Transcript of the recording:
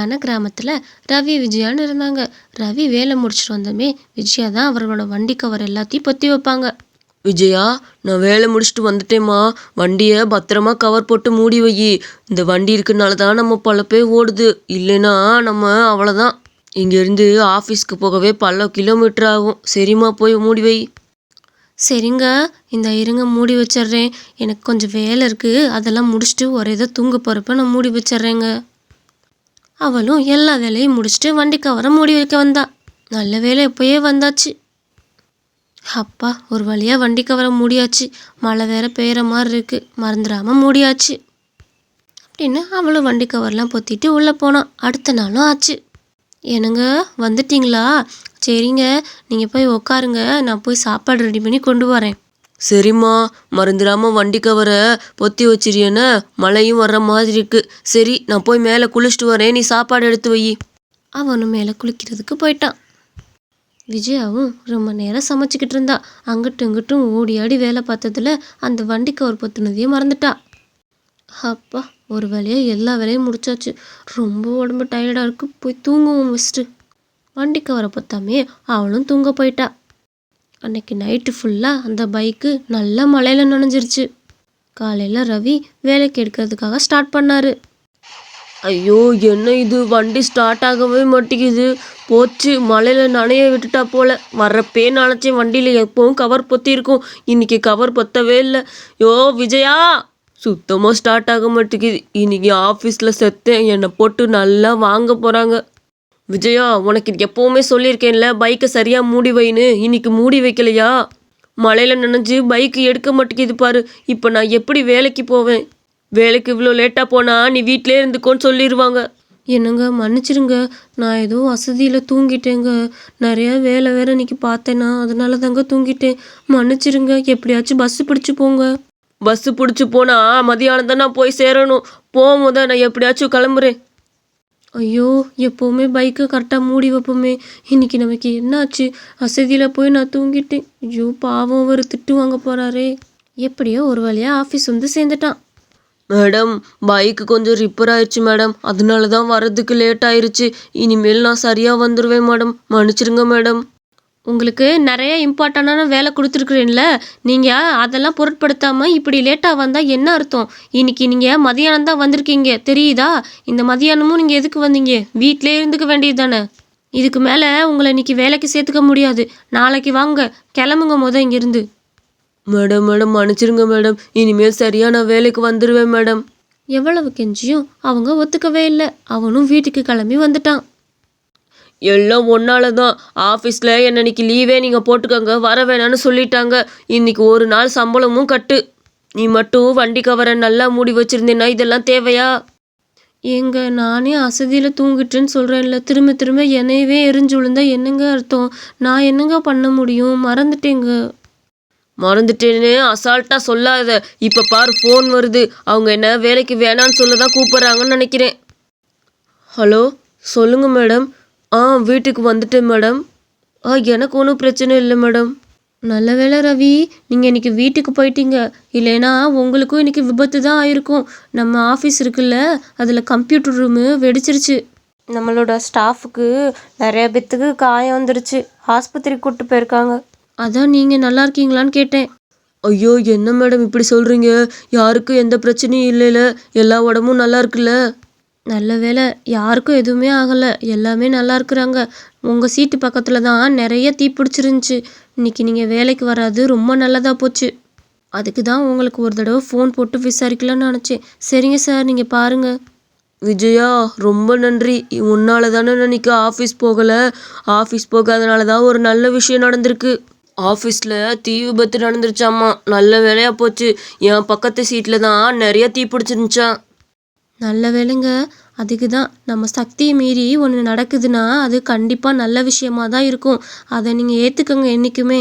அழகான கிராமத்தில் ரவி விஜயான்னு இருந்தாங்க. ரவி வேலை முடிச்சுட்டு வந்தமே விஜயா தான் அவரோட வண்டி கவர் எல்லாத்தையும் பொத்தி வைப்பாங்க. விஜயா நான் வேலை முடிச்சுட்டு வந்துட்டேம்மா. வண்டியை பத்திரமா கவர் போட்டு மூடி வை இந்த வண்டி இருக்கனால தான் நம்ம பல பேர் ஓடுது. இல்லைன்னா நம்ம அவ்வளோதான் இங்கேருந்து ஆஃபீஸ்க்கு போகவே பல கிலோமீட்டர் ஆகும். சரிம்மா போய் மூடி வை. சரிங்க இந்த இருங்க மூடி வச்சிடுறேன். எனக்கு கொஞ்சம் வேலை இருக்குது அதெல்லாம் முடிச்சுட்டு ஒரே இதை தூங்க போகிறப்ப நான் மூடி வச்சிடுறேங்க. அவளும் எல்லா வேலையும் முடிச்சுட்டு வண்டி கவரை மூடி வைக்க வந்தா. நல்ல வேலை எப்போயே வந்தாச்சு. அப்பா ஒரு வழியாக வண்டி கவரை மூடியாச்சு. மழை வேற பெய்கிற மாதிரி இருக்குது மறந்துடாமல் மூடியாச்சு. அப்படின்னு அவளும் வண்டி கவர்லாம் பொத்திட்டு உள்ளே போனான் அடுத்த நாளும் ஆச்சு. என்னங்க வந்துட்டீங்களா? சரிங்க நீங்கள் போய் உக்காருங்க. நான் போய் சாப்பாடு ரெடி பண்ணி கொண்டு வரேன். சரிம்மா மறந்துடாமல் வண்டி கவரை பொத்தி வச்சிருயேன்னு மழையும் வர்ற மாதிரி இருக்கு. சரி நான் போய் மேலே குளிச்சுட்டு வரேன். நீ சாப்பாடு எடுத்து வை. அவனும் மேலே குளிக்கிறதுக்கு போயிட்டான். விஜயாவும் ரொம்ப நேரம் சமைச்சிக்கிட்டு இருந்தா. அங்கிட்டும் இங்கிட்டும் ஓடி ஆடி வேலை பார்த்ததுல அந்த வண்டி கவர் பொத்துனதையே மறந்துட்டா. அப்பா ஒரு வேலையாக எல்லா வேலையும் முடிச்சாச்சு. ரொம்ப உடம்பு டயர்டாக இருக்கு. போய் தூங்குவோம் ஃபஸ்ட்டு வண்டி கவரை பார்த்தாமே அவளும் தூங்க போயிட்டா. அன்னைக்கு நைட்டு ஃபுல்லாக அந்த பைக்கு நல்லா மழையில் நனைஞ்சிருச்சு. காலையில் ரவி வேலைக்கு எடுக்கிறதுக்காக ஸ்டார்ட் பண்ணார். ஐயோ என்ன இது? வண்டி ஸ்டார்ட் ஆகவே மாட்டேங்குது. போச்சு மழையில் நனைய விட்டுட்டா போல. வர்றப்பே நினச்சேன் வண்டியில் எப்பவும் கவர் பொத்திருக்கும் இன்றைக்கி இன்னைக்கு கவர் பொத்தவே இல்லை. யோ விஜயா! சுத்தமாக ஸ்டார்ட் ஆக மாட்டேங்குது. இன்னைக்கு ஆஃபீஸில் செத்தேன். என்னை போட்டு நல்லா வாங்க போகிறாங்க விஜயா உனக்கு இது எப்போவுமே சொல்லியிருக்கேன்ல பைக்கை சரியாக மூடி வைன்னு. இன்னைக்கு மூடி வைக்கலையா? மழையில் நனைஞ்சு பைக்கு எடுக்க மாட்டேங்குது பாரு. இப்போ நான் எப்படி வேலைக்கு போவேன்? வேலைக்கு இவ்வளோ லேட்டாக போனால் நீ வீட்டிலே இருந்துக்கோன்னு சொல்லிடுவாங்க என்னங்க மன்னிச்சிடுங்க நான் ஏதோ வசதியில் தூங்கிட்டேங்க. நிறையா வேலை வேற இன்னைக்கு பார்த்தேன்னா அதனால தாங்க தூங்கிட்டேன். மன்னிச்சிருங்க எப்படியாச்சும் பஸ்ஸு பிடிச்சி போங்க. பஸ்ஸு பிடிச்சி போனால் மதியானம் தான் நான் போய் சேரணும். போகும்போது நான் எப்படியாச்சும் கிளம்புறேன். ஐயோ எப்போவுமே பைக்கை கரெக்டாக மூடி வைப்போமே. இன்னைக்கு நமக்கு என்னாச்சு? வசதியில் போய் நான் தூங்கிட்டேன். ஐயோ பாவம் அவர் திட்டு வாங்க போகிறாரே எப்படியோ ஒரு வழியாக ஆஃபீஸ் வந்து சேர்ந்துட்டான். மேடம் பைக்கு கொஞ்சம் ரிப்பேர் ஆயிடுச்சு மேடம். அதனால தான் வர்றதுக்கு லேட் ஆயிருச்சு. இனிமேல் நான் சரியாக வந்துடுவேன் மேடம். மன்னிச்சிடுங்க மேடம். உங்களுக்கு நிறைய இம்பார்ட்டண்டான வேலை கொடுத்துருக்குறேன்ல. நீங்கள் அதெல்லாம் பொருட்படுத்தாமல் இப்படி லேட்டாக வந்தால் என்ன அர்த்தம்? இன்னைக்கு நீங்கள் மதியானம் தான் வந்திருக்கீங்க. தெரியுதா? இந்த மதியானமும் நீங்கள் எதுக்கு வந்தீங்க? வீட்டிலே இருந்துக்க வேண்டியது தானே இதுக்கு மேலே உங்களை இன்னைக்கு வேலைக்கு சேர்த்துக்க முடியாது. நாளைக்கு வாங்க. கிளம்புங்க முத இங்கேருந்து. மேடம் மேடம் மன்னிச்சிடுங்க மேடம். இனிமேல் சரியாக நான் வேலைக்கு வந்துடுவேன் மேடம். எவ்வளவு கெஞ்சியும் அவங்க ஒத்துக்கவே இல்லை. அவனும் வீட்டுக்கு கிளம்பி வந்துட்டான். எல்லாம் ஒன்னால தான் ஆஃபீஸில் என்ன இன்னைக்கு லீவே நீங்கள் போட்டுக்கோங்க வர வேணான்னு சொல்லிட்டாங்க. இன்னைக்கு ஒரு நாள் சம்பளமும் கட்டு. நீ மட்டும் வண்டி கவரை நல்லா மூடி வச்சுருந்தேன்னா இதெல்லாம் தேவையா? ஏங்க நானே அசதியில் தூங்கிட்டேன்னு சொல்கிறேன்ல திரும்ப திரும்ப என்னையவே எரிஞ்சு விழுந்தா என்னங்க அர்த்தம்? நான் என்னங்க பண்ண முடியும்? மறந்துட்டேங்க. மறந்துட்டேன்னு அசால்ட்டாக சொல்லாத. இப்போ பாரு ஃபோன் வருது. அவங்க என்ன வேலைக்கு வேணான்னு சொல்ல தான் கூப்பிட்றாங்கன்னு நினைக்கிறேன். ஹலோ சொல்லுங்கள் மேடம். ஆ வீட்டுக்கு வந்துட்டேன் மேடம். ஆ எனக்கு ஒன்றும் பிரச்சனை இல்லை மேடம். நல்ல வேளை ரவி நீங்கள் இன்றைக்கி வீட்டுக்கு போயிட்டீங்க. இல்லைன்னா உங்களுக்கும் இன்றைக்கி விபத்து தான் ஆயிருக்கும். நம்ம ஆஃபீஸ் இருக்குல்ல அதில் கம்ப்யூட்டர் ரூமு வெடிச்சிருச்சு. நம்மளோட ஸ்டாஃபுக்கு நிறைய பேத்துக்கு காயம் வந்துருச்சு. ஆஸ்பத்திரிக்கு கூப்பிட்டு போயிருக்காங்க. அதான் நீங்கள் நல்லா இருக்கீங்களான்னு கேட்டேன். ஐயோ என்ன மேடம் இப்படி சொல்கிறீங்க யாருக்கும் எந்த பிரச்சனையும் இல்லைல்ல. எல்லா உடம்பும் நல்லா இருக்குல்ல? நல்ல வேளை யாருக்கும் எதுவுமே ஆகலை. எல்லாமே நல்லா இருக்கிறாங்க. உங்கள் சீட்டு பக்கத்தில் தான் நிறைய தீ பிடிச்சிருந்துச்சு. இன்னைக்கு நீங்கள் வேலைக்கு வராது. ரொம்ப நல்லதாக போச்சு. அதுக்கு தான் உங்களுக்கு ஒரு தடவை ஃபோன் போட்டு விசாரிக்கலாம்னு நினச்சேன். சரிங்க சார் நீங்கள் பாருங்கள் விஜயா ரொம்ப நன்றி. உன்னால தானே இன்னைக்கு ஆஃபீஸ் போகலை. ஆஃபீஸ் போகாதனால தான் ஒரு நல்ல விஷயம் நடந்திருக்கு. ஆஃபீஸில் தீ விபத்து நடந்துருச்சாம்மா நல்ல வேலையாக போச்சு. என் பக்கத்து சீட்டில் தான் நிறைய தீ பிடிச்சிருந்துச்சான் நல்ல வேலைங்க அதுக்கு தான் நம்ம சக்தியை மீறி ஒன்று நடக்குதுன்னா அது கண்டிப்பாக நல்ல விஷயமா தான் இருக்கும். அதை நீங்கள் ஏற்றுக்கங்க என்றைக்குமே